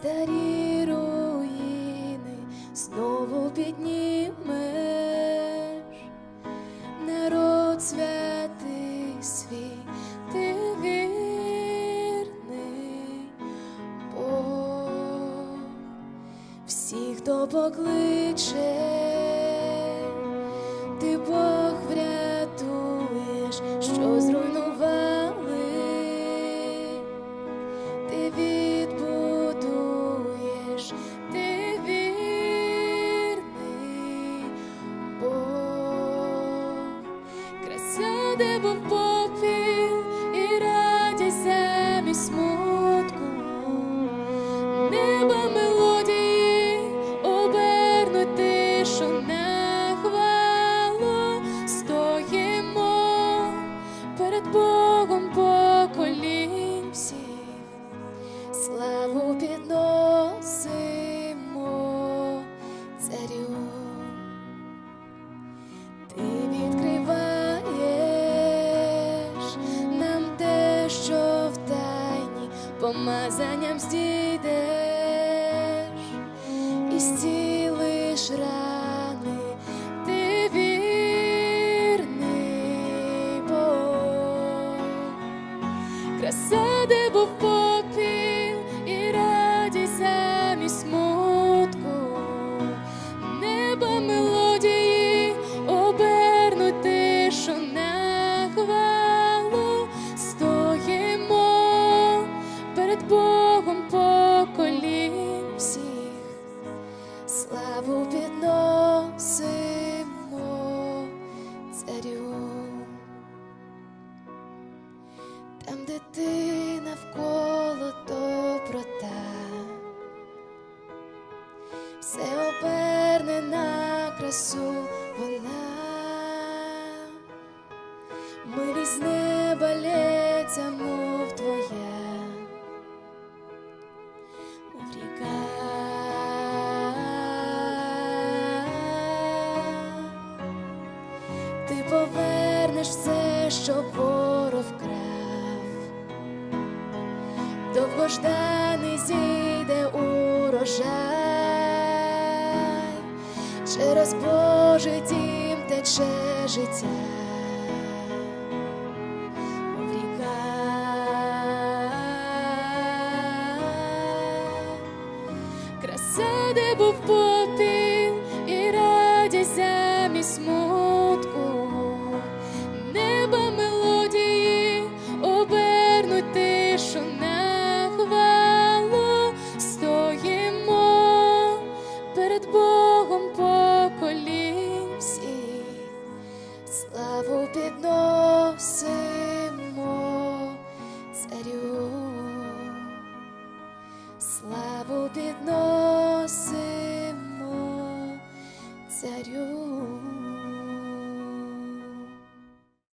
старі руїни знову піднімеш, народ святий свій, ти вірний Бог, всіх, хто покличе, де був попіл і радість замість смутку, неба мелодії обернуть тишу на хвалу, стоїмо перед Богом поколінь всіх, славу підносимо помазанням здійдеш і зцілиш рани, ти вірний Бог. Краса, перед Богом поколінь всіх, славу підносимо царю. Там, де ти навколо доброта, все оберне на красу повернеш все, що ворог вкрав, довгожданий зійде урожай, через Божий дім тече життя. Краса, де був перед Богом поколінь всіх, славу підносимо царю. Славу підносимо царю.